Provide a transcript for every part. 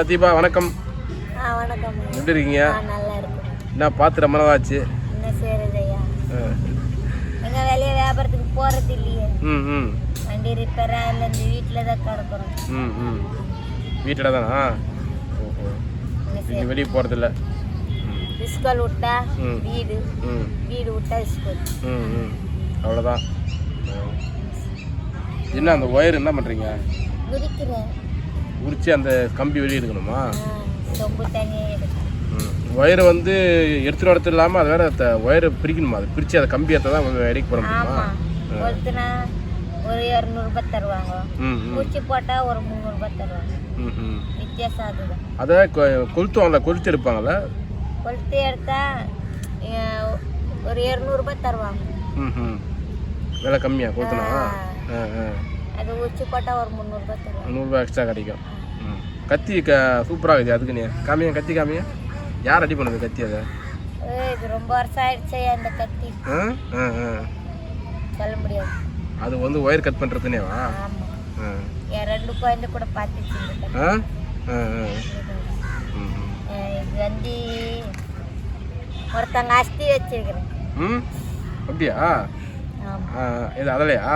நான் தீபா வணக்கம். ஆ வணக்கம். எப்படி இருக்கீங்க? என்ன பார்த்து ரொம்ப நாள் ஆச்சு என்ன செய்யறது ஐயா ஆ. எங்க வெளியே வியாபாரத்துக்கு போறது இல்லையே. ம் ம். வண்டி ரிப்பேரா இல்லை இந்த வீட்டில் தான் கிடக்குறோம் ம் ம். வீட்டில் தானா? ஓஹோ. நீங்கள் வெளியே போகிறதில்ல ஸ்கூல் விட்டா. வீடு. ம். வீடு விட்டா ஸ்கூல் ம் ம். அவ்வளோதான் என்ன அந்த ஒயர் என்ன பண்ணுறீங்க குதிக்கிறேன் உரிச்சு அந்த கம்பி வெளியே எடுக்கணுமா? ம். ஒயரை வந்து எடுத்துகிட்டு வரது இல்லாமல் அது வேற அந்த ஒயரை பிரிக்கணுமா? அது பிரித்து அதை கம்பி ஏற்ற தான் இடைக்கு போட முடியுமா? ஒருத்தனா ஒரு இரநூறுபா தருவாங்க. பூச்சி போட்டா ஒரு முந்நூறுபா தருவாங்க. வித்தியாசம் அதுதான் அதை கொ- கொளுத்துவாங்கல்ல கொளுத்து எடுப்பாங்கல்ல? கொளுத்தி எடுத்தா ஒரு இரநூறுபா தருவாங்க. விலை கம்மியாக கொளுத்துனா? அது உச்சி போட்டா ஒரு முந்நூறுபா தருவாங்க. நூறுரூவா எக்ஸ்ட்ரா கிடைக்கும். ம். கத்தி க சூப்பராக இருக்குது அதுக்கு நீ காமியா கத்தி காமியா? யார் அடி பண்ணது கத்தி அதை? இது ரொம்ப வருஷம் ஆயிடுச்சு அந்த கத்தி. சொல்ல முடியாது. அது வந்து ஒயர் கட் பண்ணுறதுனேவா என் ரெண்டு குழந்தை கூட பார்த்துச்சு இது வந்து ஒருத்தங்க அஸ்தி வச்சிருக்கிறேன் ம்? அப்படியா? இது அதலையா?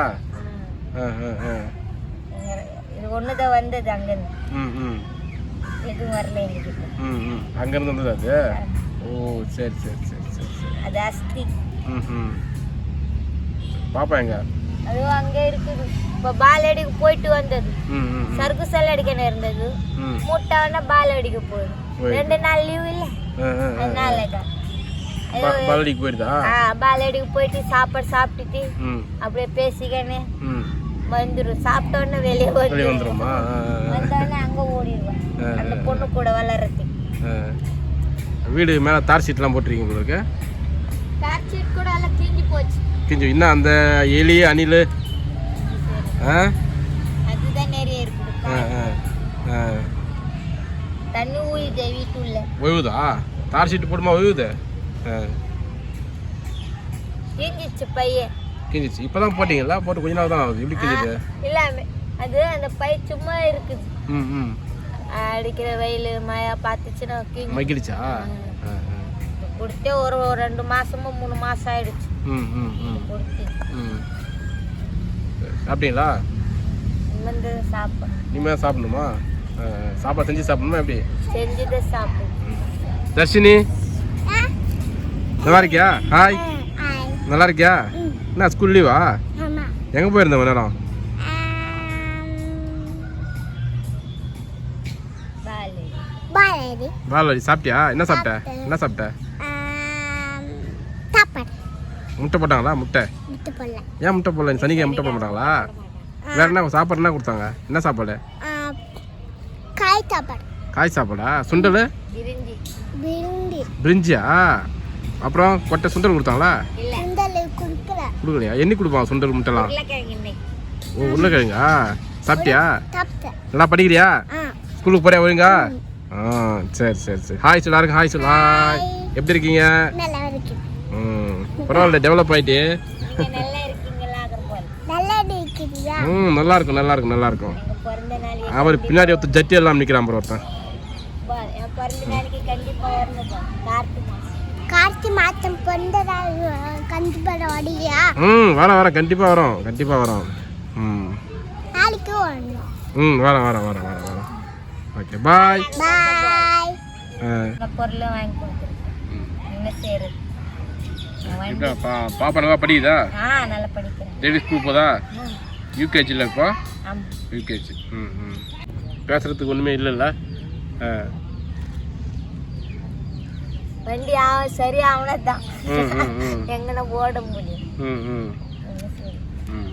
இது ஒன்று தான் வந்தது அங்கேருந்து. எதுவும் வரல அங்கேருந்து வந்தது அது? ஓ சரி சரி சரி சரி சரி. அது அஸ்தி. ம் ம் பாப்பா எங்க? அதுவும் அங்கே இருக்குது. இப்போ பால் அடிக்க போயிட்டு வந்தது. சறுக்கு செல் அடிக்கணும் இருந்தது. ம். மூட்டாவனா பால் அடிக்க போயிடும். ரெண்டு நாள் லீவ் இல்லை. ஆ ஆ ஆ அதனால தான். ப- பழனிக்கு போயிடுதா ஆ பால் அடிக்க போயிட்டு சாப்பாடு சாப்பிட்டுட்டு அப்படியே பேசிக்கன்னு வந்துடும் சாப்பிட்டோன்னே வெளியே வெளியே வந்து வந்துடுமா. வந்தோடனே அங்கே ஓடிடுவேன் அந்த பொண்ணு கூட வளர்றதுக்கு. ஆ. வீடு மேலே தார் சீட்லாம் போட்டிருக்கீங்க உங்களுக்கு கார் சீட் கூட எல்லாம் கிழிஞ்சு போச்சு. கொஞ்சம் இன்னும் அந்த எலி அணில்? ஆ? அதுதான் நிறைய இருக்குது. தண்ணி ஊயுது வீட்டுள்ள ஒய்வுதா தார் சீட்டு போடுமா ஒய்வுது ஆ. கிழிஞ்சிச்சு பையன். கிஞ்சிச்சு. இப்போ தான் போட்டிங்களா? போட்டு கொஞ்ச நாள் தான் ஆகுது. எப்படி கிஞ்சிது? இல்லாம அது அந்த பை சும்மா இருக்குது. ம் ம். அடிக்கிற வெயில் மழை பார்த்துச்சுன்னா கிழிஞ்சு மக்கிடுச்சா கொடுத்தே ஒரு ரெண்டு மாசமோ மூணு மாசம் ஆயிடுச்சு. ம் ம் ம். ம். சரி. சாப்பிட்டீங்களா வந்து சாப்பிடும் இனிமேல் சாப்பிடணுமா. சாப்பாடு செஞ்சு சாப்பிடணுமா எப்படி? செஞ்சுட்டு சாப்பிடும் தர்ஷினி நல்லா இருக்கியா? ஹாய். நல்லா இருக்கியா? என்ன ஸ்கூல் லீவா எங்கே போயிருந்த மணி நேரம்? பாலு பாலடி சாப்பிட்டியா? என்ன சாப்பிட்ட? என்ன சாப்பிட்ட? சாப்பாடு. முட்டை போட்டாங்களா? முட்டை. ஏன் முட்டை போடல? சனிக்கிழமை முட்டை போட மாட்டாங்களா? வேற என்ன சாப்பாடு என்ன கொடுத்தாங்க? என்ன சாப்பாடு? காய் சாப்பாடு. காய் சாப்பாடா? சுண்டல்? பிரிஞ்சி. பிரிஞ்சி. பிரிஞ்சியா? அப்புறம் கொட்டை சுண்டல் கொடுத்தாங்களா? கொடுக்கலையா? என்னைக்கு கொடுப்பாங்க சுண்டல் முட்டைலாம் ஓ உருளைக்கிழங்கா? சாப்பிட்டியா? நல்லா படிக்கிறியா? ஸ்கூலுக்கு போறியா ஒழுங்கா? ஆ சரி சரி சரி. ஹாய் சொல்லு எல்லாருக்கும் ஹாய் சொல்லு? ஹாய் எப்படி இருக்கீங்க? ம் பரவாயில்ல டெவலப் ஆயிட்டு நீங்க நல்லா இருக்கீங்களா? போல நல்லா இருக்கிறியா ம் நல்லா இருக்கும் நல்லா இருக்கும் நல்லா இருக்கும். அவர் பின்னாடி ஒருத்தர் ஜட்டி எல்லாம் நிற்கிறான் ப்ரோ ஒருத்தன் பார், என் பிறந்த நாளைக்கு கண்டிப்பா வரணும் பார். கார்த்தி மாசம் கார்த்தி மாசம் பிறந்த நாள் கண்டிப்பா வரலையா ம் வரேன் வரேன் கண்டிப்பாக வரோம் கண்டிப்பாக வரோம். ம். நாளைக்கு வரணும். ம் வரேன் வரேன் வரேன் வரேன் வரேன் ஓகே பாய். பாய். பொருளை வாங்கி கொடுத்துருக்கேன் என்ன செய்யறது பாப்பா நல்லா படிக்குதா? நல்லா படிக்கிறேன். டெய்லி ஸ்கூல் போதா? ம், யூகேஜியில் இப்போ ஆமா. யூகேஜி ம் ம். பேசுகிறதுக்கு ஒன்றுமே இல்லைல்ல. ஆ. வண்டி ஆ சரி ஆகணதான் ம் ம் ம். எங்கன ஓட முடியும்.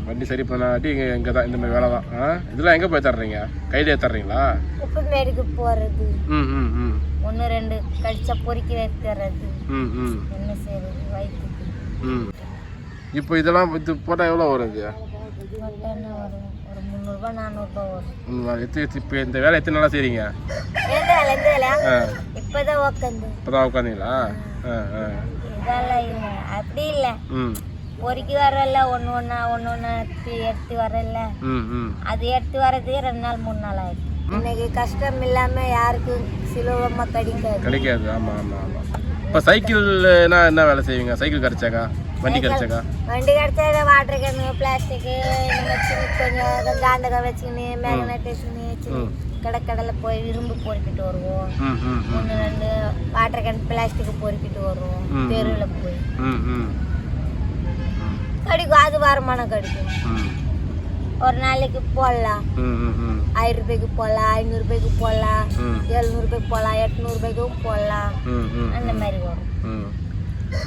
வண்டி சரி பண்ணாட்டி இங்கே இங்கே தான் இந்த மாதிரி வேலை தான் ஆ? இதெல்லாம் எங்கே போய் தர்றீங்க? கையிலே தர்றீங்களா? உப்பு மேடுக்கு போறது. ம் ம் ம். ஒன்று ரெண்டு கடிச்சா பொறுக்கி வைக்கிறது ம் ம். என்ன செய்யறது வயிற்றுக்கு ம். இப்போ இதெல்லாம் இது போட்டால் எவ்வளோ வரும் இது? முந்நூறுபா நானூறுபா வரும். எத்தனை இப்போ இந்த வேலை எத்தனை நாளாக செய்கிறீங்க இப்போதான் உக்காந்து. இப்போ தான் உட்காந்தீங்களா இதெல்லாம் இல்லை. அப்படி இல்லை. ம். பொறுக்கி வரல ஒன்று ஒன்றா ஒன்று ஒன்று எடுத்து வரல. ம் ம். அது எடுத்து வர்றதுக்கு ரெண்டு நாள் மூணு நாள் ஆயிடுச்சு. இன்னைக்கு கஷ்டம் இல்லாம யாருக்கும் சுலபமா கிடைக்காது. கிடைக்காது. ஆமாம் ஆமாம் ஆமாம் இப்போ சைக்கிள்னா என்ன வேலை செய்வீங்க? சைக்கிள் கிடைச்சாக்கா வண்டி கிடைச்சாக்கா? வண்டி கிடைச்சா வாட்டர் கேனு சின்ன கொஞ்சம் காந்தகம் வச்சுக்கின்னு மேக்னெட் வச்சுக்கின்னு சின்ன கடைக்கடையில் போய் இரும்பு பொறுக்கிட்டு வருவோம். ஒன்று ரெண்டு வாட்டர் கேன் பிளாஸ்டிக் பொறுக்கிட்டு வருவோம். தெருவில் போய். கிடைக்கும் அது வருமானம் கிடைக்கும். ஒரு நாளைக்கு போடலாம். ஆயிரம் ரூபாய்க்கு போடலாம் ஐநூறுபாய்க்கு போடலாம் ம். எழுநூறுபாய்க்கு போடலாம் எட்நூறுபாய்க்கும் போடலாம். ம் ம் அந்த மாதிரி வரும்.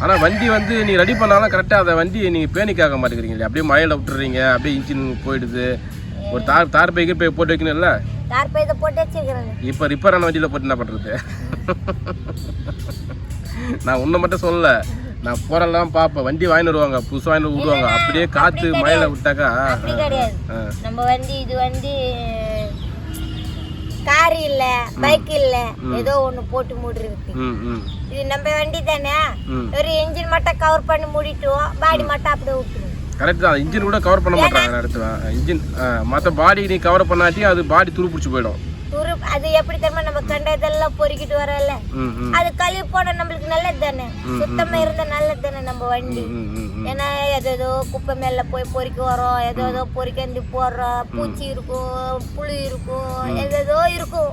ஆனால் வண்டி வந்து நீ ரெடி பண்ணாலும் கரெக்டாக அதை வண்டியை நீங்கள் பேனிக்காக மாட்டேங்கிறீங்களே அப்படியே மழையில் விட்டுறீங்க அப்படியே இன்ஜின் போயிடுது. ஒரு தார் தார் பைக்கு போய் போட்டு வைக்கணும்ல? தார் பையத்தை போட்டு வச்சுக்கிறேங்க இப்போ ரிப்பேர் ஆன வண்டியில் போட்டு என்ன பண்ணுறது நான் உன்னை மட்டும் சொல்லல. நான் போகிறெல்லாம் பார்ப்பேன் வண்டி வாங்கிட்டு வருவாங்க புதுசு வாங்கிட்டு விடுவாங்க அப்படியே காற்று மழையில் விட்டாக்கா நம்ம வண்டி இது வண்டி கார் இல்ல பைக் இல்ல ஏதோ ஒண்ணு போட்டு மூடிருக்கு இது நம்ம வண்டி தானே ஒரு இன்ஜின் மட்டும் கவர் பண்ணி மூடிட்டுவோம் பாடி மட்டும் அப்படியே விட்டுருவோம் கரெக்ட் தான். இன்ஜின் கூட கவர் பண்ண மாட்டாங்க அடுத்து இன்ஜின் மற்ற பாடி நீ கவர் பண்ணாட்டி அது பாடி துரு பிடிச்சி போயிடும். அது எப்படி தெரியுமா நம்ம கண்டதெல்லாம் பொறுக்கிட்டு வரல அது கழுவி போனா நம்மளுக்கு நல்லது தானே சுத்தமா இருந்தா நல்லது தானே நம்ம வண்டி? ஏன்னா ஏதோ குப்பை மேல போய் பொறுக்கி வரோம் ஏதோ பொறுக்கி போடுறோம் பூச்சி இருக்கும் புழு இருக்கும் ஏதோ இருக்கும்.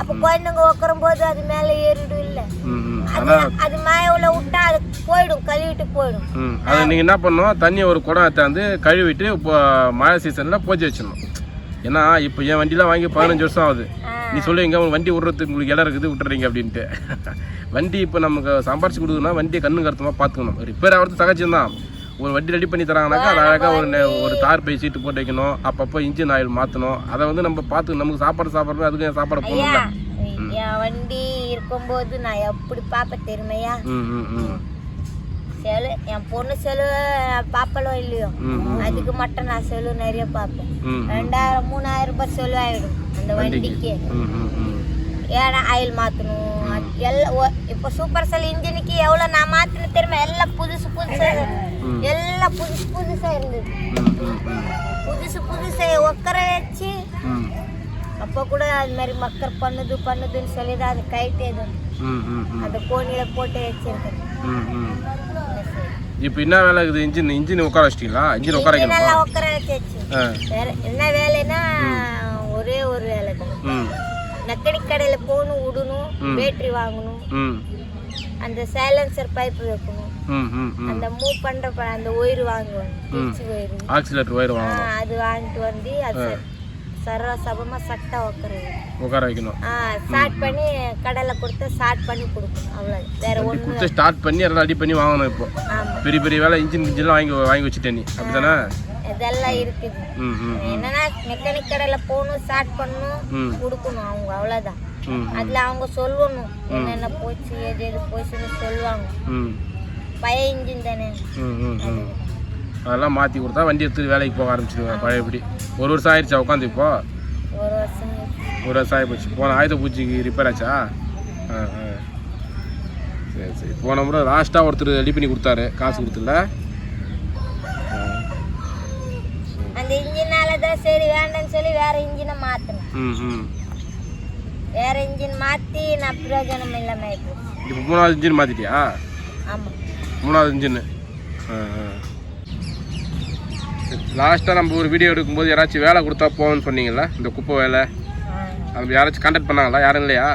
அப்ப குழந்தைங்க உட்காரும் போது அது மேல ஏறிடும் இல்ல. அது அது மாயவுல விட்டா அது போயிடும் கழுவிட்டு போயிடும். அது நீங்கள் என்ன பண்ணணும் தண்ணியை ஒரு குடம் எடுத்தாந்து கழுவிட்டு இப்போ மழை சீசனில் போச்சு வச்சிடணும். ஏன்னா இப்போ என் வண்டிலாம் வாங்கி பதினஞ்சு வருஷம் ஆகுது. நீ சொல்லுவீங்க உங்க வண்டி விடுறதுக்கு உங்களுக்கு இடம் இருக்குது விட்டுறீங்க அப்படின்ட்டு. வண்டி இப்போ நமக்கு சம்பாரிச்சு கொடுக்குன்னா வண்டியை கண்ணு கருத்துமாக பார்த்துக்கணும் ரிப்பேர் ஆகிறது சகஜம் தான் ஒரு வண்டி ரெடி பண்ணி தராங்கனாக்கா அது அழகாக ஒரு ஒரு தார் பை சீட்டு போட்டு வைக்கணும். அப்பப்போ இன்ஜின் ஆயில் மாற்றணும் அதை வந்து நம்ம பார்த்து நமக்கு சாப்பாடு சாப்பிட்றது அதுக்கு சாப்பாடு போகணும்ல என் வண்டி இருக்கும்போது நான் எப்படி தெரியுமையா ம் ம். செலு என் பொண்ணு செலவு பாப்பலோ இல்லையோ? அதுக்கு மட்டும் நான் செலவு நிறைய பார்ப்பேன். ரெண்டாயிரம் மூணாயிரம் ரூபாய் செலவாயிடும் அந்த வண்டிக்கு. ஏன்னா ஆயில் மாற்றணும் எல்லாம் இப்போ சூப்பர் செல் இன்ஜினுக்கு எவ்வளோ நான் மாற்றின தெரியுமா? எல்லாம் புதுசு புதுசாக எல்லாம் புதுசு புதுசாக இருந்தது. புதுசு புதுசை உட்கார வச்சு. அப்போ கூட அது மாதிரி மக்கர் பண்ணுது பண்ணுதுன்னு சொல்லி தான் அது ம் அந்த கோணியில் போட்டு வச்சிருக்கேன். இப்போ என்ன வேலை இருக்குது? இன்ஜின் இன்ஜின் உட்கார வச்சிட்டீங்களா? இன்ஜின் உட்கார வைக்கணுமா? நல்லா உட்கார வச்சாச்சு. வேற என்ன வேலைன்னா ஒரே ஒரு வேலை தான். ம். மெக்கானிக் கடையில் போகணும் விடணும் பேட்டரி வாங்கணும். ம். அந்த சைலன்சர் பைப் வைக்கணும். ம் ம் ம். அந்த மூவ் பண்ற அந்த ஒயர் ஒயர். ஆக்சிலேட்டர் ஒயர் வாங்கணும். அது வாங்கிட்டு வந்து அது சர்வ சபமா சட்டா உட்காருது உட்கார வைக்கணும். ஸ்டார்ட் பண்ணி கடையில் கொடுத்து ஸ்டார்ட் பண்ணி கொடுக்கணும். அவ்வளோ வேற கொடுத்து ஸ்டார்ட் பண்ணி எல்லாம் ரெடி பண்ணி வாங்கணும் இப்போ. பெரிய பெரிய வேலை இன்ஜின் இன்ஜின்லாம் வாங்கி வாங்கி வச்சுட்டேன் நீ. அப்படிதானே இதெல்லாம் இருக்குது. ம் ம் என்னன்னா மெக்கானிக் கடையில் போகணும் ஸ்டார்ட் பண்ணணும் கொடுக்கணும் அவங்க அவ்வளோதான் அதில் அவங்க சொல்லணும் என்னென்ன போச்சு எது எது போச்சுன்னு சொல்லுவாங்க. ம். பழைய இன்ஜின் தானே. ம் ம் ம். அதெல்லாம் மாற்றி கொடுத்தா வண்டி எடுத்து வேலைக்கு போக ஆரம்பிச்சிடுவேன் பழையபடி ஒரு வருஷம் ஆயிடுச்சா உட்காந்து இப்போ? ஒரு வருஷம். ஒரு வருஷம் ஆகி போச்சு. போன ஆயுத பூச்சிக்கு ரிப்பேர் ஆச்சா? ஆ ஆ. சரி சரி. போன முறை லாஸ்ட்டாக ஒருத்தர் ரெடி பண்ணி கொடுத்தாரு. காசு கொடுத்துல. அந்த இன்ஜினால தான் சரி வேண்டாம்னு சொல்லி வேற இன்ஜினை மாற்றினேன் ம் ம். வேற இன்ஜின் மாற்றி நான் பிரயோஜனம் இல்லாமல் இப்போ மூணாவது இன்ஜின் மாற்றிட்டியா ஆமாம் மூணாவது இன்ஜின் லாஸ்ட்டாக நம்ம ஒரு வீடியோ எடுக்கும்போது யாராச்சும் வேலை கொடுத்தா போகணும்னு சொன்னீங்கல்ல இந்த குப்பை வேலை அது யாராச்சும் கான்டாக்ட் பண்ணாங்களா? யாரும் இல்லையா?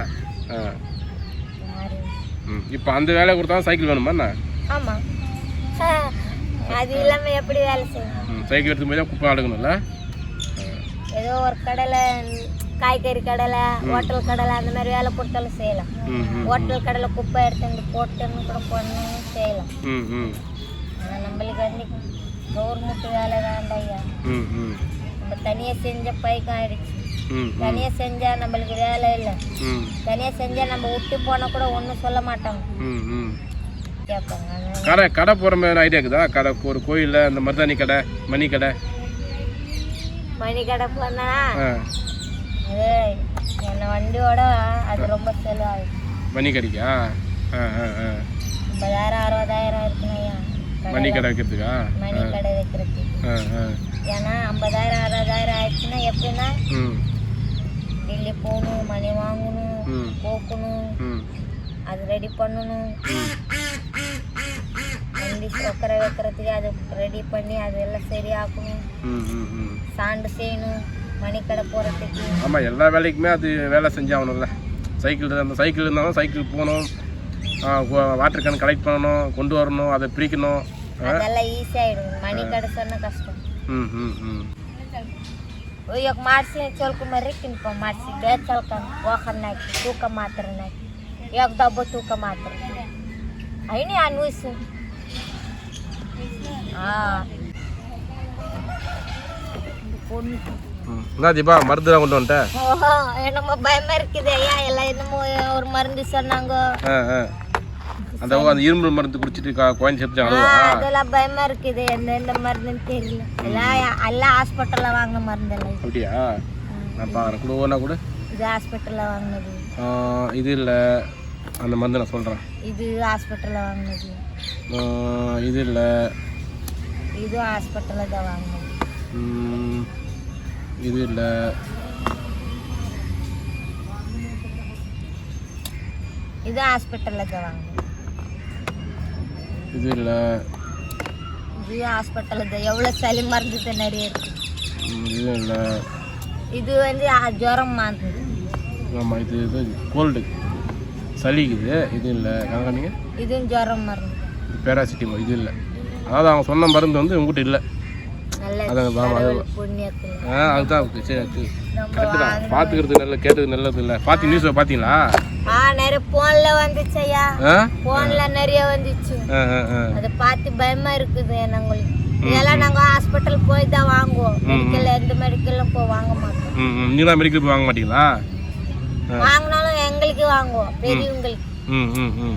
இப்போ அந்த வேலை கொடுத்தா சைக்கிள் வேணுமா ஆமாம் அது இல்லாமல் எப்படி வேலை செய்யணும்? சைக்கிள் எடுத்து போய் தான் குப்பை அடுக்கணும்ல? ஏதோ ஒரு கடையில் காய்கறி கடையில் ஹோட்டல் கடையில் அந்த மாதிரி வேலை கொடுத்தாலும் செய்யலாம். ஹோட்டல் கடையில் குப்பை எடுத்து போட்டுன்னு கூட பண்ணணும் செய்யலாம். ஆனால் நம்மளுக்கு வந்து கவர்மெண்ட் வேலை வேண்டாம் ஐயா. நம்ம தனியாக செஞ்ச ம் தனியாக செஞ்சால் நம்மளுக்கு வேலை இல்லை. தனியாக செஞ்சால் நம்ம விட்டு போனால் கூட ஒன்றும் சொல்ல மாட்டாங்க. கேட்பாங்க கடை கடை போகிற மாதிரி ஐடியா இருக்குதா? கடை ஒரு கோயிலில் அந்த மருதாணி கடை மணி கடை. மணி கடை போனால் அது என்ன வண்டியோட அது ரொம்ப செலவாகுது. மணி கடைக்கா? ஆ ஆ ஆ. ஐம்பதாயிரம் அறுபதாயிரம் இருக்குங்க ஐயா. மணி கடை வைக்கிறதுக்கா? மணி கடை வைக்கிறதுக்கு. ஆ ஆ. ஏன்னா ஐம்பதாயிரம் அறுபதாயிரம் ஆயிடுச்சுன்னா எப்படின்னா டெல்லி போகணும் மணி வாங்கணும் போக்கணும் அது ரெடி பண்ணணும். வண்டி கொக்கரை வைக்கிறதுக்கு அது ரெடி பண்ணி அதெல்லாம் சரியாக்கணும். சாண்டு செய்யணும் மணிக்கடை போகிறதுக்கு ஆமாம் எல்லா வேலைக்குமே அது வேலை செஞ்சாகணும்ல சைக்கிள் அந்த சைக்கிள் இருந்தாலும் சைக்கிள் போகணும். வாட்டர் கேன் கலெக்ட் பண்ணணும் கொண்டு வரணும் அதை பிரிக்கணும். அதெல்லாம் ஈஸியாகிடும் மணிக்கடை சொன்னால் கஷ்டம். ಸಣ್ಣ ಕಷ್ಟ ம் ம் ம் ಇವಾಗ ಮಾಡಿಸಿ ಚೊಲ್ಕೊಂಬರ್ರಿ ತಿನ್ಪ ಮಾಡಿಸಿ ಬೇರೆ ಚಲ್ಕೊಂಡು ವಾಕನ್ನ ಹಾಕಿ ತೂಕ ಮಾತ್ರ ಹಾಕಿ ಇವಾಗ ಡಬ್ಬ ತೂಕ ಮಾತ್ರ అయినా అన్వయిసు ம் என்ன தீபா மருந்துலாம் கொண்டு வந்துட்டேன் என்னமோ பயமா இருக்குது ஐயா எல்லாம் என்னமோ ஒரு மருந்து சொன்னாங்க ஆ ஆ அந்த அந்த இரும்பு மருந்து குடிச்சிட்டு குழந்தை செத்து அதெல்லாம் பயமா இருக்குது. எந்த எந்த மருந்துன்னு தெரியல. எல்லாம் எல்லாம் ஹாஸ்பிட்டல்ல வாங்கின மருந்து எல்லாம். அப்படியா? நான் பார்க்குறேன் கூட ஒன்றா கூட. இது ஹாஸ்பிட்டல்ல வாங்கினது. இது இல்லை. அந்த மருந்து நான் சொல்கிறேன் இது ஹாஸ்பிட்டல்ல வாங்கினது. இது இல்லை. இது ஹாஸ்பிட்டல்ல தான் வாங்கினது. இது இல்லை. இது ஹாஸ்பிட்டல்ல தான் வாங்கினது. இது இல்லை. இது ஹாஸ்பிட்டல்ல தான் எவ்வளோ சளி மருந்து நிறைய இருக்கு இது இல்லை இது வந்து ஜுரம் மருந்து ஆமாம் இது இது கோல்டு சளிக்குது இது இல்லை. காணிங்க இதுவும் ஜுரம் மருந்து. இது பேராசிட்டிமல் இது இல்லை. அதாவது அவங்க சொன்ன மருந்து வந்து உங்ககிட்ட இல்லை. அதுதான். சரி பார்த்துக்கிறது நல்ல கேட்டது நல்லது இல்லை. பார்த்து நியூஸை பார்த்தீங்களா ஆ நிறைய போன்ல வந்துச்சு ஐயா போன்ல நிறைய வந்துச்சு. அதை பார்த்து பயமா இருக்குது எங்களுக்கு இதெல்லாம் நாங்க ஹாஸ்பிட்டல் போய் தான் வாங்குவோம். எந்த மெடிக்கல்லும் போய் வாங்க மாட்டோம். மெடிக்கல் போய் வாங்க மாட்டீங்களா? வாங்கினாலும் எங்களுக்கு வாங்குவோம். பெரியவங்களுக்கு.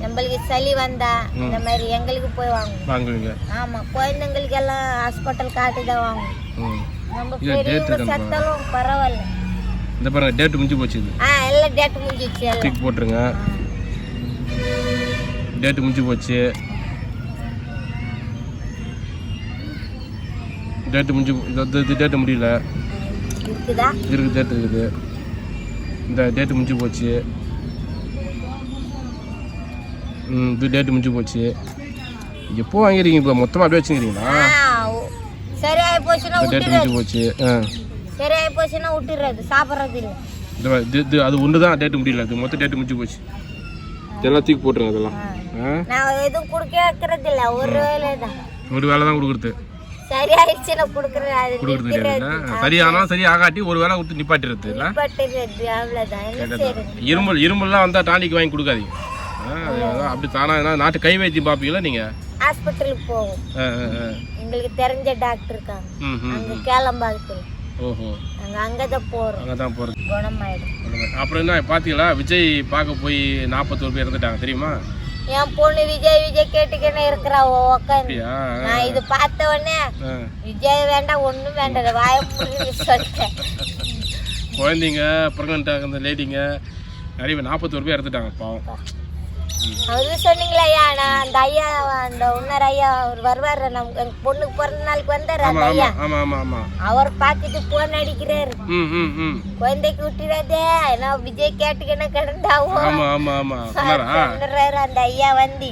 நம்மளுக்கு சளி வந்தா இந்த மாதிரி எங்களுக்கு போய் வாங்குவோம். வாங்குவீங்க. ஆமா குழந்தைங்களுக்கு எல்லாம் ஹாஸ்பிட்டல் காட்டி தான் வாங்குவோம். நம்ம பெரியவங்க சத்தாலும் பரவாயில்ல. இந்த பாருங்க டேட்டு முடிஞ்சு போச்சு இது. ஆ எல்லாம் டேட் முடிஞ்சிச்சு எல்லாம். டிக் போட்டுருங்க. டேட்டு முடிஞ்சு போச்சு. டேட்டு முடிஞ்சு இந்த டேட்டு முடியல. இருக்குதா? இருக்கு டேட்டு இருக்குது. இந்த டேட்டு முடிஞ்சு போச்சு. ம் இது டேட்டு முடிஞ்சு போச்சு. எப்போ வாங்கிருக்கீங்க இப்போ? மொத்தமாக அப்படியே வச்சுக்கிறீங்களா? டேட்டு விட்டுறது முடிஞ்சு போச்சு. ஆ. சரியாயி போச்சுன்னா விட்டுறது? சாப்பிட்றது இல்லை. இது இது அது ஒன்று தான் டேட்டு முடியல. அது மொத்த டேட்டு முடிஞ்சு போச்சு. இதெல்லாம் தூக்கி போட்டுருங்க அதெல்லாம். நான் எதுவும் குடுக்க வைக்கிறது இல்லை ஒரு வேலை தான் ஒரு வேலை தான் கொடுக்குறது. சரியாயிடுச்சுன்னா கொடுக்குறது? அது கொடுக்குறது நிறுத்திடுறது இல்லைல்ல சரியானா சரி ஆகாட்டி ஒரு வேலை கொடுத்து நிப்பாட்டிடுறது இல்லை. நிப்பாட்டுறது அவ்வளோதான் இருமல் இருமல்லாம் வந்தால் டானிக் வாங்கி கொடுக்காதீங்க. அப்படி தானா நாட்டு கை வைத்தியம் பார்ப்பீங்களா நீங்கள் ஹாஸ்பிட்டலுக்கு போவோம். எங்களுக்கு தெரிஞ்ச டாக்டர் இருக்காங்க. அங்கே கேளம்பாக்கத்தில். ஓஹோ. நாங்கள் அங்கே தான் போகிறோம் அங்கே தான் போகிறது குணமாயிடும். அப்புறம் என்ன பார்த்தீங்களா விஜய் பார்க்க போய் நாற்பத்தோரு பேர் இறந்துட்டாங்க தெரியுமா? என் பொண்ணு விஜய் விஜய் கேட்டுக்கின்னு இருக்கிறா அப்படியா? நான் இது பார்த்த உடனே. விஜய் வேண்டாம் ஒன்றும் வேண்டாம் வாய சொல்லிட்டேன் குழந்தைங்க ப்ரெக்னெண்ட்டாக இருந்த லேடிங்க நிறைய நாற்பத்தோரு பேர் இறந்துட்டாங்க பாவம். அது சொன்னீங்களா ஐயா நான் அந்த ஐயா அந்த இன்னொரு ஐயா அவர் வருவார். நம்ம எங்க பொண்ணுக்கு பிறந்த நாளுக்கு வந்தார் அந்த ஐயா. அவர் பார்த்துட்டு போன் அடிக்கிறாரு. குழந்தைக்கு விட்டுறாதே நான் விஜய் கிடந்தாவோ ஆமாம் ஆமாம் சொன்னாரா சொல்றாரு அந்த ஐயா வந்து.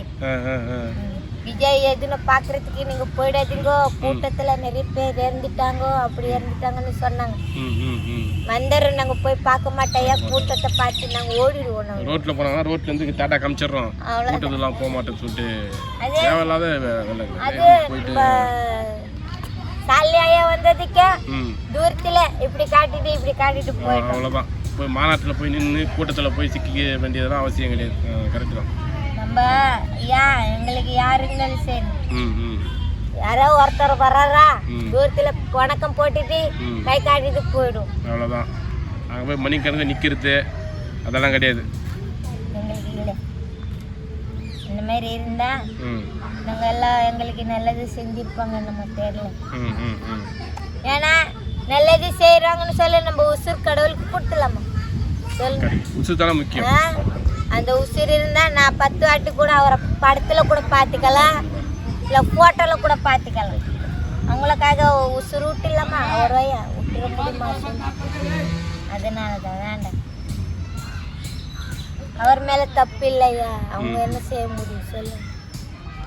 விஜய் எதுன்னு பாக்குறதுக்கு நீங்க போயிடாதீங்கோ. கூட்டத்துல நிறைய பேர் இறந்துட்டாங்க அப்படி இறந்துட்டாங்கன்னு சொன்னாங்க. ம் ம் ம். வந்தாரு நாங்க போய் பார்க்க மாட்டோயா? கூட்டத்தை பார்த்து நாங்க ஓடிடுவோம் நாங்க. ரோட்டில் போனாங்கன்னா ரோட்லேருந்து டாட்டா காமிச்சிடுறோம் அவ்வளோ கூட்டத்தெல்லாம் போக மாட்டேன்னு சொல்லிட்டு தேவையில்லாத அது போயிட்டு நம்ம சாலி ஐயா வந்ததுக்கு தூரத்துல இப்படி காட்டிட்டு இப்படி காட்டிட்டு போயிட்டோம். அவ்வளோதான் போய் மாநாட்டில் போய் நின்று கூட்டத்தில் போய் சிக்கிக்க வேண்டியதெல்லாம் அவசியம் கிடையாது. கரெக்டு தான். நம்ம ஏன் எங்களுக்கு யாருன்னாலும் சரி. யாரோ ஒருத்தர் வர்றாரா. தூரத்துல வணக்கம் போட்டுட்டு. கை காட்டிட்டு போயிடும். அவ்வளோதான் அங்கே போய் மணிக்கணக்கு நிற்கிறது அதெல்லாம் கிடையாது. எங்களுக்கு இல்லை. இந்த மாதிரி இருந்தா நாங்க எல்லாம் எங்களுக்கு நல்லது செஞ்சிருப்பாங்க நம்ம தெரியல. ஏன்னா நல்லது செய்யறாங்கன்னு சொல்லி நம்ம உசுர் கடவுளுக்கு கொடுத்துலாமா சொல்லுங்க. உசு தானே முக்கியம்? அந்த உசுர் இருந்தா நான் பத்து வாட்டி கூட அவரை படத்துல கூட பார்த்துக்கலாம் இல்லை போட்டோல கூட பார்த்துக்கலாம் அவங்களுக்காக உசுர் விட்டுலாமா அவர் வையா விட்டுற முடியுமா? அதனால தான் வேண்டாம். அவர் மேல தப்பு இல்லையா? அவங்க என்ன செய்ய முடியும்? சொல்லு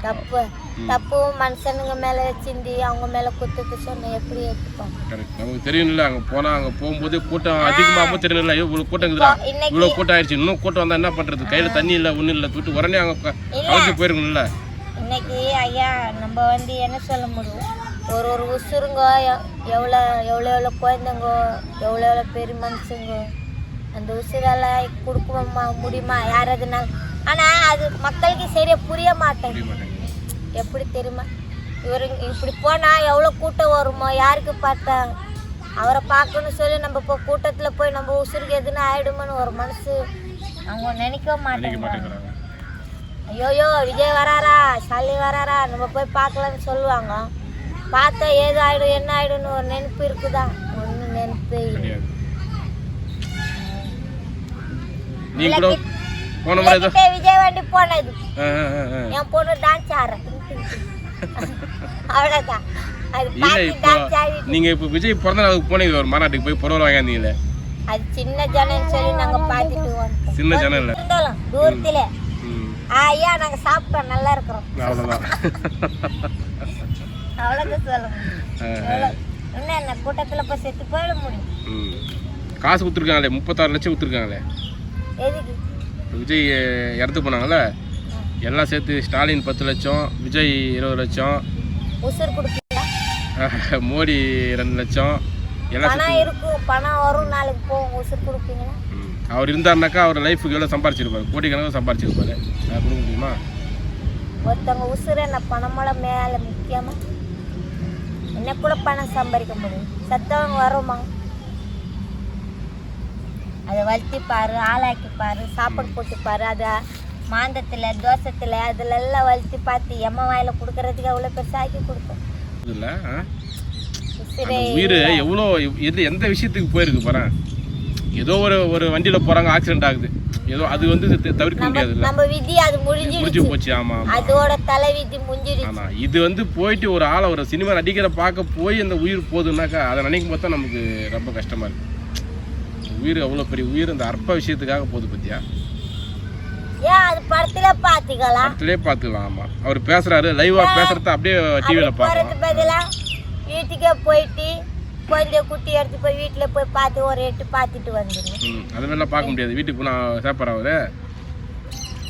தப்பு. தப்பு மனுஷனுங்க மேல வச்சிருந்து அவங்க மேல குத்துட்டு சொன்ன எப்படி ஏற்றுப்பாங்க கரெக்ட் நமக்கு தெரியும்ல அங்கே போனால் அங்கே போகும்போது கூட்டம் அதிகமாக தெரியல ஐயோ இவ்வளோ கூட்டம் இருக்குதா இவ்வளோ கூட்டம் ஆயிடுச்சு இன்னும் கூட்டம் வந்தால் என்ன பண்ணுறது கையில் தண்ணி இல்லை ஒன்றும் இல்லை. தூட்டு உடனே அங்கே கலந்து போயிருக்கணும்ல. இன்னைக்கு ஐயா நம்ம வந்து என்ன சொல்ல முடியும்? ஒரு ஒரு உசுருங்க எவ்- எவ்வளோ எவ்வளோ எவ்வளோ குழந்தைங்க எவ்வளோ எவ்வளோ பெரிய மனுஷங்க. அந்த உசுரெல்லாம் கொடுக்க முடியுமா? யாராவதுனால ஆனால் அது மக்களுக்கு சரியா புரிய மாட்டேங்குது. புரிய மாட்டேங்குது. எப்படி தெரியுமா? இவரு இப்படி போனால் எவ்வளோ கூட்டம் வருமோ? யாருக்கு பார்த்தா? அவரை பார்க்கணும்னு சொல்லி நம்ம இப்போ கூட்டத்தில் போய் நம்ம உசுருக்கு எதுனா ஆயிடுமோன்னு ஒரு மனசு அவங்க நினைக்க மாட்டேங்கிறாங்க. ஐயோயோ விஜய் வராரா? சாலி வராரா? நம்ம போய் பார்க்கலான்னு சொல்லுவாங்க. பார்த்தா ஏது ஆயிடும் என்ன ஆயிடும்னு ஒரு நினைப்பு இருக்குதா? ஒன்றும் நினைப்பே விஜய் வண்டி போனது. என் பொண்ணு டான்ஸ் ஆடுறேன் அவ்வளோதான் இல்ல இப்போ நீங்க விஜய் பிறந்த நாளுக்கு போனீங்க ஒரு மாநாட்டுக்கு போய் பொருள் வாங்கியிருந்தீங்களே அது சின்ன ஜனன்னு சொல்லி நாங்க வந்துட்டோம். சின்ன ஜனம் இல்லை தூரத்துல. ம் ஆ, ஐயா நாங்க சாப்பிட்டோம் நல்லா இருக்கிறோம். அவ்வளோதான் அவ்வளோதான் சொல்ல முடியும் இன்னும் என்ன கூட்டத்துல போய் செத்து போயிட முடியும். ம். காசு கொடுத்துருக்காங்களே முப்பத்தாறு லட்சம் கொடுத்துருக்காங்களே. எதுக்கு? விஜய் இறந்து போனாங்கல்ல எல்லாம் சேர்த்து ஸ்டாலின் பத்து லட்சம் விஜய் இருபது லட்சம். மோடி ரெண்டு லட்சம். எல்லாம் இருக்கும் பணம் வரும் நாளைக்கு போகும் உசுர் கொடுப்பீங்களா. அவர் இருந்தாருனாக்கா அவர் லைஃபுக்கு எவ்வளோ சம்பாரிச்சிருப்பாரு? கோடிக்கணக்கில் சம்பாரிச்சிருப்பாரு. அதை கொடுக்க முடியுமா? ஒருத்தவங்க உசுர் என்ன பணமோட மேல முக்கியமா என்ன கூட பணம் சம்பாதிக்க முடியும்? சத்தவங்க வருமா? அதை வளர்த்தி பாரு ஆளாக்கி பாரு சாப்பாடு போட்டு பாரு அதை மாந்தத்தில் தோசத்தில் அதுல எல்லாம் வளர்த்தி பார்த்து எம்ம வாயில கொடுக்கறதுக்கு அவ்வளோ பெருசா ஆக்கி கொடுப்போம் இதில் உசுரே. உயிர் எவ்வளோ எது எந்த விஷயத்துக்கு போயிருக்கு பாரு. ஏதோ ஒரு ஒரு வண்டியில் போகிறாங்க ஆக்சிடென்ட் ஆகுது. ஏதோ அது வந்து தவிர்க்க முடியாதுல்ல. நம்ம விதி அது முடிஞ்சு முடிஞ்சிடுச்சு போச்சு ஆமாம் அதோட தலை விதி முடிஞ்சிடுச்சு. ஆனா இது வந்து போயிட்டு ஒரு ஆளை ஒரு சினிமா நடிகரை பார்க்க போய் அந்த உயிர் போகுதுன்னாக்கா அதை நினைக்கும் போது தான் நமக்கு ரொம்ப கஷ்டமா இருக்கு. உயிர் அவ்வளோ பெரிய உயிர் இந்த அற்ப விஷயத்துக்காக போகுது பத்தியா? படத்துல பாத்துக்கலாம். படத்துலேயே பார்த்துக்கலாம் ஆமா. அவர் பேசுறாரு லைவா பேசுறத அப்படியே டிவியில் பார்க்கலாம் போறது பதிலா வீட்டுக்கே போயிட்டு குழந்தைய குட்டி எடுத்து போய் வீட்டுல போய் பார்த்து ஒரு எட்டு பார்த்துட்டு வந்துடுங்க ம் அது மாதிரிலாம் பார்க்க முடியாது. வீட்டுக்கு போனால் சேப்பர் அவரு.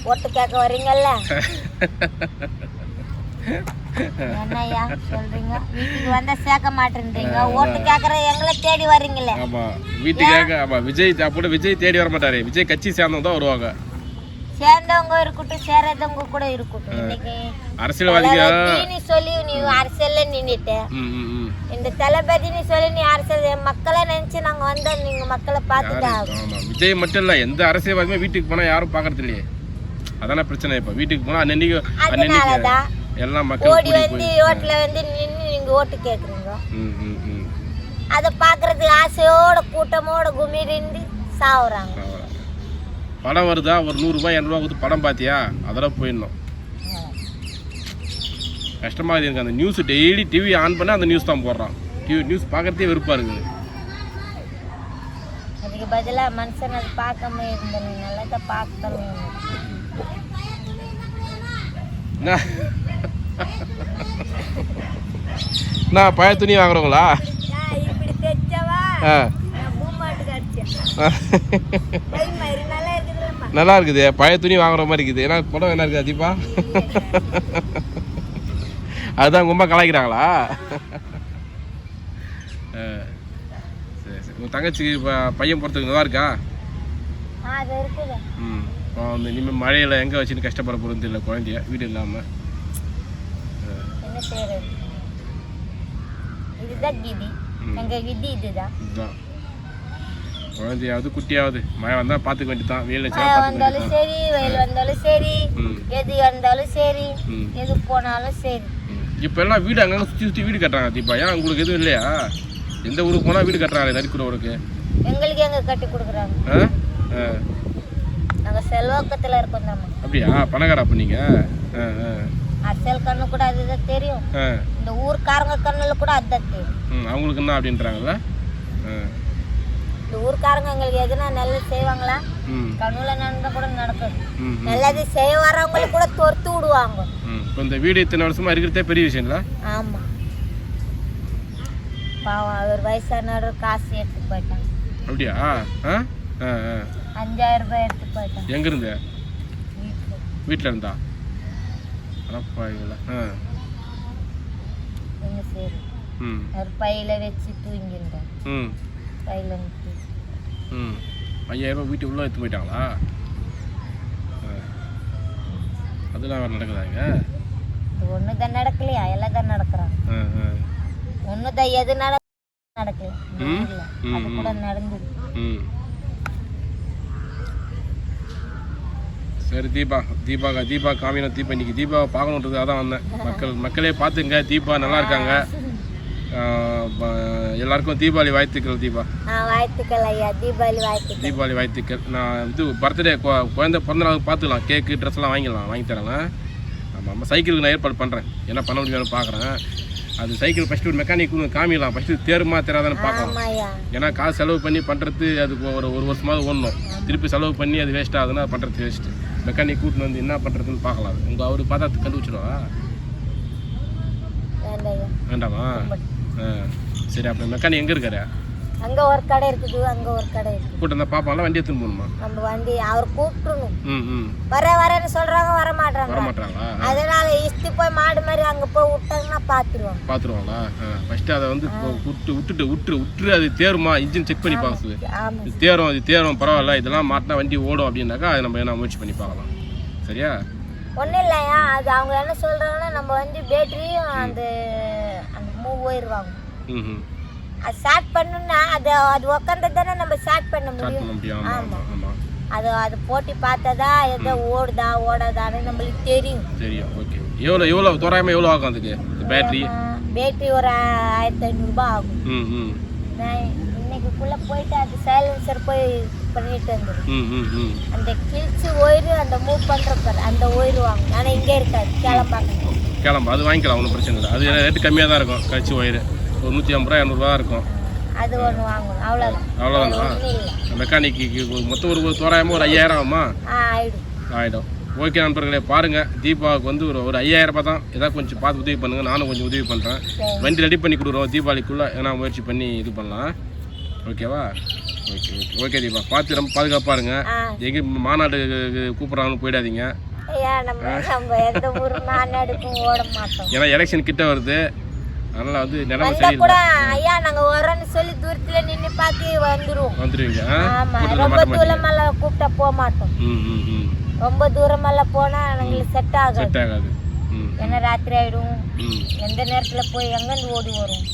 ஓட்டு கேட்க வர்றீங்கல்ல? என்னய்யா சொல்றீங்க? வீட்டுக்கு வந்தா சேர்க்க மாட்டேன்றீங்க. ஓட்டு கேட்கற எங்களை தேடி வர்றீங்களே ஆமா. வீட்டுக்காக ஆமா விஜய் அப்போ விஜய் தேடி வர மாட்டாரு. விஜய் கட்சி சேர்ந்தவங்க தான் வருவாங்க. சேர்ந்தவங்க இருக்கட்டும் சேராதவங்க கூட இருக்கட்டும். இன்னைக்கு தளபதின்னு சொல்லி நீ அரசியல்ல நின்னுட்ட. இந்த தளபதின்னு சொல்லி நீ அரசியல் மக்களை நினைச்சு நாங்க வந்தோம் நீங்க மக்களை ஆமா விஜய் மட்டும் இல்ல எந்த அரசியல்வாதியுமே வீட்டுக்கு போனா யாரும் பாக்குறது இல்லையே அதானே பிரச்சனை இப்ப. வீட்டுக்கு போனா அன்னன்னைக்கு அன்னன்னைக்கு எல்லாம் மக்கள் ஓடி வந்து ஓட்டுல வந்து நின்று நீங்க ஓட்டு கேக்குறீங்க. அதை பாக்குறதுக்கு ஆசையோட கூட்டமோட குமிரிந்து சாவுறாங்க. படம் வருதா? ஒரு நூறுரூபா இரநூறுவா கொடுத்து படம் பார்த்தியா? அதெல்லாம் போயிடணும். கஷ்டமாக இருக்கு. அந்த நியூஸ் டெய்லி டிவி ஆன் பண்ணால் அந்த நியூஸ் தான் போடுறான். டிவி நியூஸ் பார்க்கறதே வெறுப்பாக இருக்குது. அதுக்கு பதிலா மனுஷன் அது பார்க்காம இருந்தேன். நல்லதை பார்க்கணும். என்ன? நான் பழைய துணி வாங்குறவங்களா? ஆ நான் பூமாட்டுக்கு அடிச்சேன் கை மயிறு நல்லா இருக்குது. பழைய துணி வாங்குற மாதிரி இருக்குது. ஏன்னா படம் என்ன இருக்குது தீபா? அதுதான் அம்மா கலாய்க்கிறாங்களா? சரி சரி. உங்கள் தங்கச்சி இப்போ பையன் போகிறதுக்கு நல்லா இருக்கா? ம். இப்போ வந்து இனிமேல் மழையில் எங்கே வச்சுன்னு கஷ்டப்பட போகிறது இல்லை குழந்தைய வீடு இல்லாமல் விதி. விதி இதுதான். இதுதான். குழந்தையாவது குட்டியாவது. மழை வந்தால் பார்த்துக்க வேண்டியதான் வெயில் மழை வந்தாலும் சரி வெயில் வந்தாலும் சரி எது வந்தாலும் சரி எது போனாலும் சரி. இப்போ எல்லாம் வீடு அங்கங்கே சுற்றி சுற்றி வீடு கட்டுறாங்க தீபா. ஏன் உங்களுக்கு எதுவும் இல்லையா? எந்த ஊருக்கு போனால் வீடு கட்டுறாங்களே நரிக்குறவருக்கு எங்களுக்கு எங்க கட்டி கொடுக்குறாங்க. நாங்க செல்வாக்கத்துல இருக்கோம் நம்ம. அப்படியா? பணக்கார அப்போ ஆ அரசியல் கண்ணு கூட அதுதான் தெரியும். இந்த ஊர்க்காரங்க கண்ணுல கூட அதுதான் தெரியும். அவங்களுக்கு என்ன அப்படின்றாங்கல்ல? இந்த ஊர்க்காரங்க எங்களுக்கு எதுனா நல்லது செய்வாங்களா? கண்ணுல நடந்தா கூட நடக்கும். நல்லது செய்ய வரவங்களுக்கு கூட துரத்து விடுவாங்க. இந்த வீடு இத்தனை வருஷமா இருக்கிறதே பெரிய விஷயம்ல ஆமா. பாவம் அவர் வயசானவர் காசு எடுத்து போயிட்டாங்க. அப்படியா? அஞ்சாயிரம் ரூபாய் எடுத்து போயிட்டாங்க. எங்க இருந்து? வீட்டுல இருந்தா எங்க சரி? அவர் பையில வச்சு தூங்கியிருந்தார். பையில. ம். ஐயாயிரம் ரூபாய் வீட்டு உள்ளே எடுத்து போயிட்டாங்களா. அதெல்லாம் நடக்குதாங்க? ஒன்று தான் நடக்கலையா? எல்லாம் தான் நடக்கிறாங்க ஒன்று தான் எது நட நடக்கல. அது கூட நடந்தது. ம். சரி தீபா தீபா தீபா காமியம் தீபா இன்னைக்கு தீபாவை பார்க்கணுன்றது அதான் வந்தேன். மக்கள் மக்களே பார்த்துங்க தீபா நல்லா இருக்காங்க. எல்லாருக்கும் தீபாவளி வாழ்த்துக்கள் தீபா. வாழ்த்துக்கள் ஐயா. தீபாவளி வாழ்த்துக்கள். தீபாவளி வாழ்த்துக்கள். நான் இது பர்த்டே குழந்தை பிறந்த நாள் பார்த்துக்கலாம். கேக்கு ட்ரெஸ் எல்லாம் வாங்கிடலாம் வாங்கி தரேங்க ஆமாம் ஆமாம் சைக்கிளுக்கு நான் ஏற்பாடு பண்ணுறேன் என்ன பண்ண முடியும்னு பார்க்குறேன் அது சைக்கிள் ஃபஸ்ட்டு ஒரு மெக்கானிக் காமிடலாம் ஃபஸ்ட்டு தேருமா தெரியாதான்னு பார்க்கலாம். ஏன்னா காசு செலவு பண்ணி பண்ணுறது அதுக்கு ஒரு ஒரு வருஷமாவது ஓடணும். திருப்பி செலவு பண்ணி அது வேஸ்ட் ஆகுதுன்னா பண்ணுறது வேஸ்ட்டு மெக்கானிக் கூட்டின்னு வந்து என்ன பண்ணுறதுன்னு பார்க்கலாம். உங்கள் அவர் பார்த்தா அது கண்டுபிடிச்சிடுவா வேண்டாம் சரி அப்போ மெக்கானிக் எங்கே இருக்காரு? அங்க ஒரு கடை இருக்குது அங்க ஒரு கடை இருக்குது கூட்டம் தான் பார்ப்பாங்களா வண்டி எடுத்துன்னு போகணுமா? நம்ம வண்டி அவர் கூப்பிட்டுணும் ம் ம். வர வரேன்னு சொல்றாங்க வர மாட்டாங்க வரமாட்டாங்களா அதனால இஷ்டி போய் மாடு மாதிரி அங்க போய் விட்டாங்கன்னா பாத்துருவாங்க. பார்த்துருவாங்களா ஃபஸ்ட்டு அதை வந்து விட்டு விட்டுட்டு விட்டுரு விட்டுரு அது தேருமா? இன்ஜின் செக் பண்ணி பார்க்குது ஆமா. இது தேரும் இது தேரும் பரவாயில்ல. இதெல்லாம் மாட்டினா வண்டி ஓடும் அப்படின்னாக்கா அதை நம்ம என்ன முயற்சி பண்ணி பார்க்கலாம். சரியா? ஒன்றும் இல்லையா? அது அவங்க என்ன சொல்றாங்கன்னா நம்ம வந்து பேட்டரியும் அந்த அந்த மூவ் போயிடுவாங்க ம் ம் அது ஸ்டார்ட் பண்ணணும்னா அது அது உக்காந்து தானே நம்ம ஸ்டார்ட் பண்ண முடியும். ஆமாம் அது அது போட்டி பார்த்ததா எதோ ஓடுதா ஓடாதான்னு நம்மளுக்கு தெரியும். தெரியும். ஓகே எவ்வளோ எவ்வளோ தோராயமாக எவ்வளோ ஆகும் அதுக்கு? பேட்டரி பேட்டரி ஒரு ஆயிரத்தி ஐநூறுரூபா ஆகும். ம் ம். நான் இன்னைக்குள்ள போயிட்டு அது சைலன்சர் போய் பண்ணிட்டு வந்துடும் அந்த கிழிச்சு ஒயிரு அந்த மூவ் பண்ற பாரு அந்த ஒயிரு வாங்க ஆனா இங்க இருக்காது. கிளம்பாங்க கிளம்பு அது வாங்கிக்கலாம் ஒன்றும் பிரச்சனை இல்லை. அது ரேட்டு கம்மியாக தான் இருக்கும். கழிச்சு ஒயரு. ஒரு நூற்றி ஐம்பது ரூபா இரநூறுவா இருக்கும். அது ஒன்று வாங்கணும். அவ்வளோதான் மெக்கானிக்கு மொத்தம் ஒரு தோராயமாக ஒரு ஐயாயிரம் ஆகுமா? ஆகிடும் ஓகே நண்பர்களே பாருங்கள் தீபாவுக்கு வந்து ஒரு ஒரு ஐயாயிரம் ரூபாய் தான். ஏதாவது கொஞ்சம் பார்த்து உதவி பண்ணுங்கள் நானும் கொஞ்சம் உதவி பண்ணுறேன் வண்டி ரெடி பண்ணி கொடுக்குறோம் தீபாவளிக்குள்ளே ஏன்னா முயற்சி பண்ணி இது பண்ணலாம். ஓகேவா? Okay okay. ஓகே தீபா. பார்த்து ரொம்ப ஆ. எங்கே மாநாடு கூப்பிட்றாங்கன்னு போயிடாதீங்க. ஏன்னா எலெக்ஷன் கிட்ட வருது. அதனால் வந்து நிலைமை சரியில்லை. கூட ஐயா நாங்க வரோன்னு சொல்லி தூரத்துல நின்னு பார்த்து வந்துருவோம். வந்துடுவீங்க ஆ? ஆமா ரொம்ப தூரமெல்லாம் கூப்பிட்டா போக மாட்டோம். ரொம்ப தூரமெல்லாம் போனா எங்களுக்கு செட் ஆகாது. செட் ஆகாது. ஏன்னா ராத்திரி ஆயிடும். எந்த நேரத்துல போய் எங்கேருந்து ஓடி வரும்?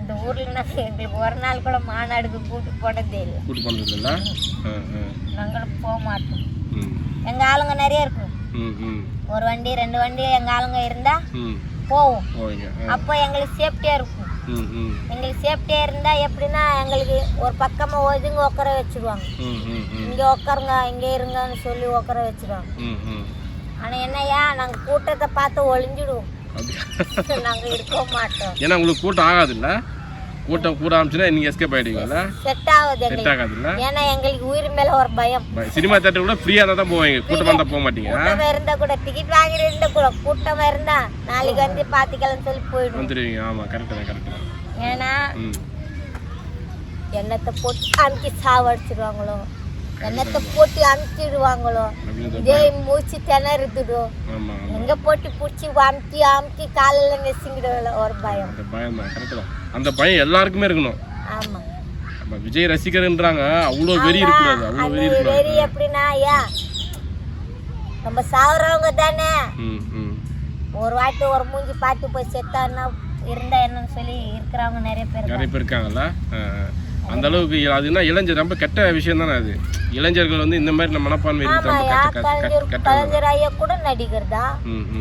இந்த ஊர்ல எங்களுக்கு ஒரு நாள் கூட மாநாடுக்கு கூட்டு போனதே இல்லை. கூட்டு பண்ணுறது இல்லை நாங்களும் போக மாட்டோம். எங்க ஆளுங்க நிறைய இருக்கும் ஒரு வண்டி ரெண்டு வண்டி எங்க ஆளுங்க இருந்தா போவோம். அப்போ எங்களுக்கு சேஃப்டியா இருக்கும். எங்களுக்கு சேஃப்டியா இருந்தா எப்படின்னா எங்களுக்கு ஒரு பக்கமா ஒதுங்க உட்கார வச்சிருவாங்க. இங்க உட்காருங்க இங்க இருங்கன்னு சொல்லி உட்கார வச்சிருவாங்க. ஆனா என்னய்யா நாங்க கூட்டத்தை பார்த்து ஒளிஞ்சிடுவோம். நாங்க இருக்க மாட்டோம். ஏன்னா உங்களுக்கு கூட்டம் ஆகாதுல்ல? கூட்டம் கூட ஆரம்பிச்சுன்னா நீங்கள் எஸ்கேப் ஆகிடுவீங்கல்ல செட் ஆகுது செட் ஆகாதுல்ல? ஏன்னா எங்களுக்கு உயிர் மேல ஒரு பயம். சினிமா தேட்டர் கூட இருந்தால் தான் போவீங்க. கூட்டமாக இருந்தால் போக மாட்டீங்க கூட்டமா இருந்தா கூட டிக்கெட் வாங்கி இருந்தா கூட கூட்டமா இருந்தா நாளைக்கு வந்து பாத்துக்கலாம்னு சொல்லி போயிடும் வந்துடுவீங்க ஆமாம் கரெக்டு தான் கரெக்டு தான். ஏன்னா எண்ணத்தை போட்டு அமுக்கி சாவடிச்சிடுவாங்களோ எண்ணத்தை போட்டு அமுக்கிடுவாங்களோ? இதே மூச்சு திணறுதுடும் ஆமாம் எங்க போட்டு பிடிச்சி அமுக்கி அமுக்கி காலையில நெசிங்கிடுவோம் ஒரு பயம். அந்த பயம் தான் கரெக்டு தான். அந்த பயம் எல்லாருக்குமே இருக்கணும். ஆமா. நம்ம விஜய் ரசிகர்ன்றாங்க அவ்வளோ வெறி இருக்கக்கூடாது அவ்வளோ வெறி இருக்கக்கூடாது வெறி எப்படின்னா ஐயா நம்ம சாகுறவங்க தானே. ஒரு வாட்டி ஒரு மூஞ்சி பார்த்து போய் செத்தான்னா இருந்தா என்னன்னு சொல்லி இருக்கிறவங்க நிறைய பேர் நிறைய பேர் இருக்காங்கல்ல. அந்த அளவுக்கு அதுனா இளைஞர் ரொம்ப கெட்ட விஷயம் தானே அது. இளைஞர்கள் வந்து இந்த மாதிரி நம்ம மனப்பான்மை கலைஞர் கூட நடிகர் தான்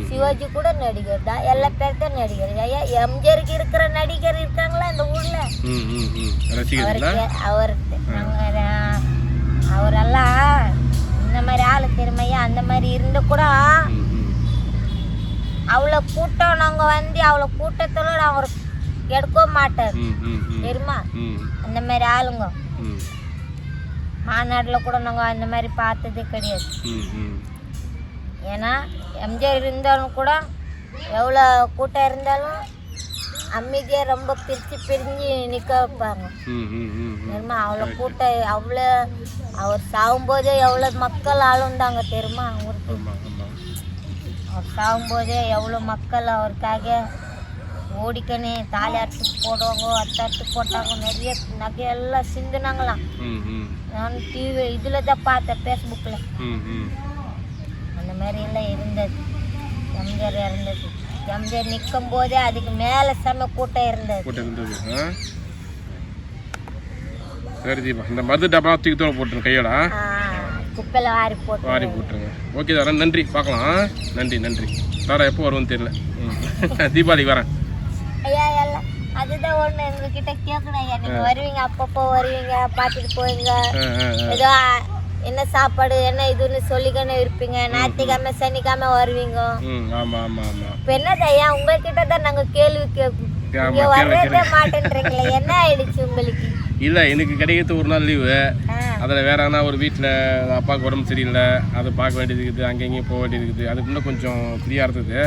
சிவாஜி கூட நடிகர் தான் எல்லா பேர் தான் நடிகர். ஐயா எம்ஜிஆருக்கு இருக்கிற நடிகர் இருக்காங்களா இந்த ஊர்ல? அவர் அவரெல்லாம் இந்த மாதிரி ஆளு தெரியுமையா அந்த மாதிரி இருந்த கூட அவ்வளோ கூட்டம் நாங்கள் வந்து அவ்வளோ கூட்டத்தில் ஒரு எடுக்க மாட்டார் தெரியுமா? அந்த மாதிரி ஆளுங்க. மாநாட்டில் கூட நாங்கள் அந்த மாதிரி பார்த்ததே கிடையாது. ஏன்னா எம்ஜிஆர் இருந்தாலும் கூட எவ்வளோ கூட்டம் இருந்தாலும் அமைதியாக ரொம்ப பிரித்து பிரிஞ்சு நிற்க வைப்பாங்க. தெரியுமா? அவ்வளோ கூட்டம் அவ்வளோ அவர் சாகும்போதே எவ்வளோ மக்கள் ஆளுந்தாங்க தெரியுமா? அவருக்கு. அவர் சாகும்போதே எவ்வளோ மக்கள் அவருக்காக ஓடிக்கனே தாலி அறுத்து போடுவாங்க அத்தை அறுத்து போட்டாங்க நிறைய நகையெல்லாம் சிந்துனாங்களாம். நான் டிவி இதில் தான் பார்த்தேன் ஃபேஸ்புக்கில் அந்த மாதிரி எல்லாம் இருந்தது. எம்ஜிஆர் இறந்தது. எம்ஜிஆர் நிற்கும் போதே அதுக்கு மேலே செம்ம கூட்டம் இருந்தது. ஆ? சரி தீபா இந்த மது டப்பா தூக்கி தூர போட்டுருங்க கையோட குப்பையில வாரி போட்டு. வாரி போட்டுருங்க. ஓகே தரேன் நன்றி. பார்க்கலாம்? நன்றி நன்றி. தரேன் எப்போ வருவோன்னு தெரியல. ம். தீபாவளிக்கு வரேன். ஐயா எல்லாம் அதுதான் ஒன்று எங்ககிட்ட கேட்கணும் ஐயா. நீங்கள் வருவீங்க அப்பப்போ வருவீங்க பார்த்துட்டு போவீங்க. ஏதோ என்ன சாப்பாடு என்ன இதுன்னு சொல்லிக்கன்னு இருப்பீங்க. ஞாயிற்றுக்கிழமை சனிக்கிழமை வருவீங்க. இப்போ என்னது ஐயா? உங்ககிட்ட தான் நாங்கள் கேள்வி கேட்போம் கேளு, வரவே மாட்டேன்றீங்களே. என்ன ஆயிடுச்சு உங்களுக்கு? இல்லை எனக்கு கிடைக்கிறது ஒரு நாள் லீவு அதில் வேற எதனா ஒரு வீட்டில் அப்பாவுக்கு உடம்பு சரியில்லை. அதை பார்க்க வேண்டியது இருக்குது அங்கே இங்கேயும் போக வேண்டியது இருக்குது. அதுக்கு இன்னும் கொஞ்சம் ஃப்ரீயாக இருந்தது.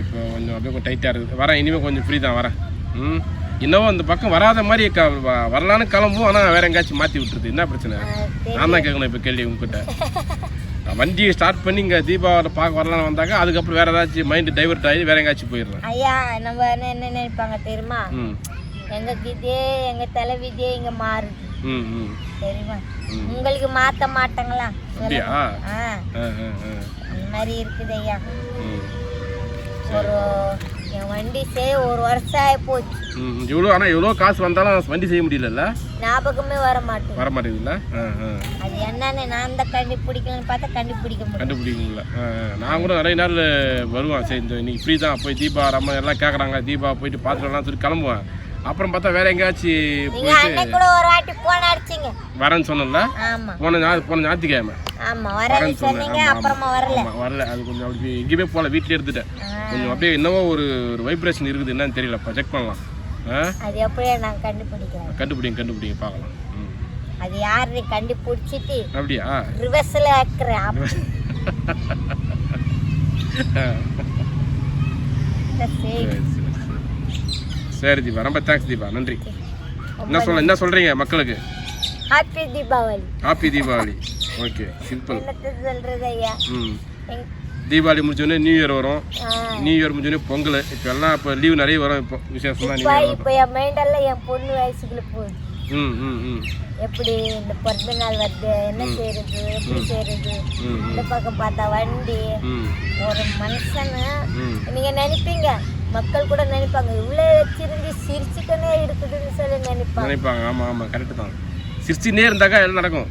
இப்போ கொஞ்சம் அப்படியே கொஞ்சம் டைட்டாக இருக்குது. வரேன் இனிமேல் கொஞ்சம் ஃப்ரீ தான் வரேன். ம்? இன்னமும் அந்த பக்கம் வராத மாதிரி க வரலான்னு கிளம்பும் ஆனால் வேற எங்கேயாச்சும் மாற்றி விட்டுருது என்ன பிரச்சனை? நான் தான் கேட்கணும் இப்போ கேள்வி உங்ககிட்ட. வண்டியை ஸ்டார்ட் பண்ணி இங்கே தீபாவளி பார்க்க வரலான்னு வந்தாக்க அதுக்கப்புறம் வேற ஏதாச்சும் மைண்டு டைவர்ட் ஆகி வேற எங்கேயாச்சும் போயிடுறேன். ஐயா நம்ம என்ன என்ன நினைப்பாங்க தெரியுமா? ம். எங்க விதியே எங்க தலை விதியே இங்க மாறுது. ம் ம். தெரியுமா. உங்களுக்கு மாத்த மாட்டாங்களா? அப்படியா? ஆ ஆ. அந்த மாதிரி இருக்குது ஐயா. ம். ஒரு என் வண்டி செய்ய ஒரு வருஷம் ஆகி போச்சு. ம் எவ்வளோ ஆனால் எவ்வளோ காசு வந்தாலும் வண்டி செய்ய முடியலல்ல? ஞாபகமே வர மாட்டேங்குது. வர மாட்டேங்குதுல்ல ஆ ஆ. அது என்னன்னு நான் தான் கண்டுபிடிக்கலன்னு பார்த்தா கண்டுபிடிக்க முடியும் கண்டுபிடிக்கல. நான் கூட நிறைய நாள் வருவேன். சரி இந்த இன்னைக்கு ஃப்ரீ தான். போய் தீபா ரம்ம எல்லாம் கேட்குறாங்க தீபா போயிட்டு பார்த்துக்கலாம் சொல்லி கிளம்புவேன். அப்புறம் பார்த்தா வேற எங்கேயாச்சும் போயிட்டு வரேன்னு சொன்னல ஆமா. போன ஞா- போன ஞாயிற்றுக்கிழமை. ஆமா வரேன்னு சொன்னீங்க அப்புறமா வரல. வரல. அது கொஞ்சம் அப்படி எங்கேயுமே போகல வீட்டிலே எடுத்துட்டேன் ஆ, கொஞ்சம் அப்படியே என்னவோ ஒரு ஒரு வைப்ரேஷன் இருக்குது என்னன்னு தெரியலப்பா செக் பண்ணலாம். அது எப்படியே நான் கண்டுபிடிக்கிறேன். கண்டுபிடிங்க கண்டுபிடிங்க பார்க்கலாம். அது யாரு கண்டுபிடிச்சிட்டு அப்படியா? ரிவர்ஸ்ல வைக்கிறேன். சரி. சரி தீபா ரொம்ப தேங்க்ஸ் தீபா நன்றி. என்ன சொல்ல என்ன சொல்கிறீங்க மக்களுக்கு? Happy Deepavali happy Deepavali okay simple ஐயா? ம். தீபாவளி முடிஞ்சோடனே நியூ இயர் வரும். நியூ இயர் முடிஞ்சோடனே பொங்கல். இப்போ எல்லாம் இப்போ லீவ் நிறைய வரும் இப்போ விசேஷம் தான் நியூ இப்ப இயர் இப்ப என் மைண்டெல்லாம் என் பொண்ணு வயசுக்குள்ள போகுது. ம் ம் ம். எப்படி இந்த பிறந்த நாள் வருது என்ன செய்யறது எப்படி செய்யறது இந்த பக்கம் பார்த்தா வண்டி. ஒரு மனுஷனு ம். நீங்க நினைப்பீங்க. மக்கள் கூட நினைப்பாங்க இவ்வளவு வச்சிருந்து சிரிச்சுக்கனே இருக்குதுன்னு சொல்லி நினைப்பாங்க. நினைப்பாங்க. ஆமாம் ஆமாம் கரெக்டு தான். சிரிச்சுட்டே இருந்தாக்கா எல்லாம் நடக்கும்?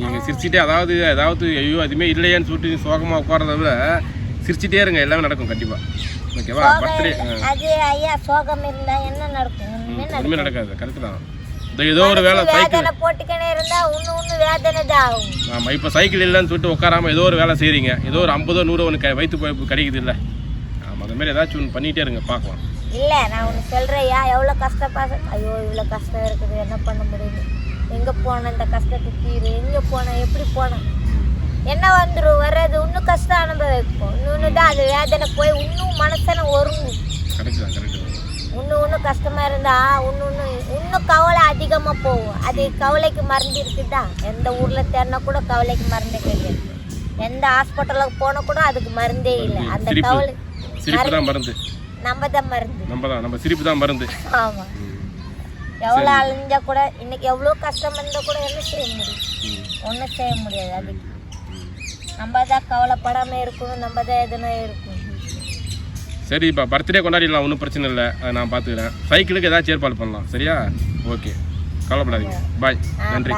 நீங்கள் சிரிச்சிட்டே அதாவது அதாவது ஐயோ அதுவுமே இல்லையேன்னு சொல்லிட்டு சோகமாக உட்காரத விட சிரிச்சிட்டே இருங்க எல்லாமே நடக்கும் கண்டிப்பாக ஓகேவா பர்த்டே அது ஐயா சோகம் இருந்தா என்ன நடக்கும்? ஒன்றுமே நடக்காது. கரெக்டு தான். ஏதோ ஒரு வேலை சைக்கிள் போட்டுக்கனே இருந்தா ஒண்ணு ஒண்ணு வேதனை தான் ஆமாம் இப்போ சைக்கிள் இல்லைன்னு சொல்லிட்டு உட்காராம ஏதோ ஒரு வேலை செய்கிறீங்க ஏதோ ஒரு ஐம்பதோ நூறோ ஒன்று வயிற்று போய் கிடைக்குது இல்லை. மாதிரி ஏதாச்சும் ஒன்று பண்ணிகிட்டே இருங்க பார்க்கலாம். இல்ல நான் ஒண்ணு சொல்றேயா எவ்வளவு கஷ்டப்பட ஐயோ இவ்வளவு கஷ்டம் இருக்குது. என்ன பண்ண முடியுது? எங்க போன இந்த கஷ்டத்தை தீரு? எங்க போன? எப்படி போன? என்ன வந்துடும் வர்றது இன்னும் கஷ்டம் அனுபவிப்போம். இன்னொன்று தான் அது வேதனை போய் இன்னும் மனசனை ஒருங்கும். இன்னும் இன்னும் கஷ்டமா இருந்தா இன்னும் இன்னும் இன்னும் கவலை அதிகமா போகும். அது கவலைக்கு மருந்து இருக்குதா எந்த ஊர்ல தேடினா கூட கவலைக்கு மருந்தே கிடையாது எந்த ஹாஸ்பிட்டலுக்கு போனா கூட அதுக்கு மருந்தே இல்லை. அந்த கவலை சிரிப்பு தான் மருந்து. நம்ம தான் மருந்து. நம்ம தான் நம்ம சிரிப்பு தான் மருந்து. ஆமா. எவ்வளோ அழிஞ்சா கூட இன்னைக்கு எவ்வளோ கஷ்டம் இருந்தால் கூட என்ன செய்ய முடியும். ஒன்றும் செய்ய முடியாது அதுக்கு நம்ம தான் கவலைப்படாமல் இருக்கணும் நம்ம தான் எதுனா இருக்கணும். சரி இப்போ பர்த்டே கொண்டாடிடலாம் ஒன்றும் பிரச்சனை இல்லை. அதை நான் பார்த்துக்கிறேன் சைக்கிளுக்கு ஏதாச்சும் ஏற்பாடு பண்ணலாம். சரியா? ஓகே. கவலைப்படாதீங்க. பாய் நன்றி.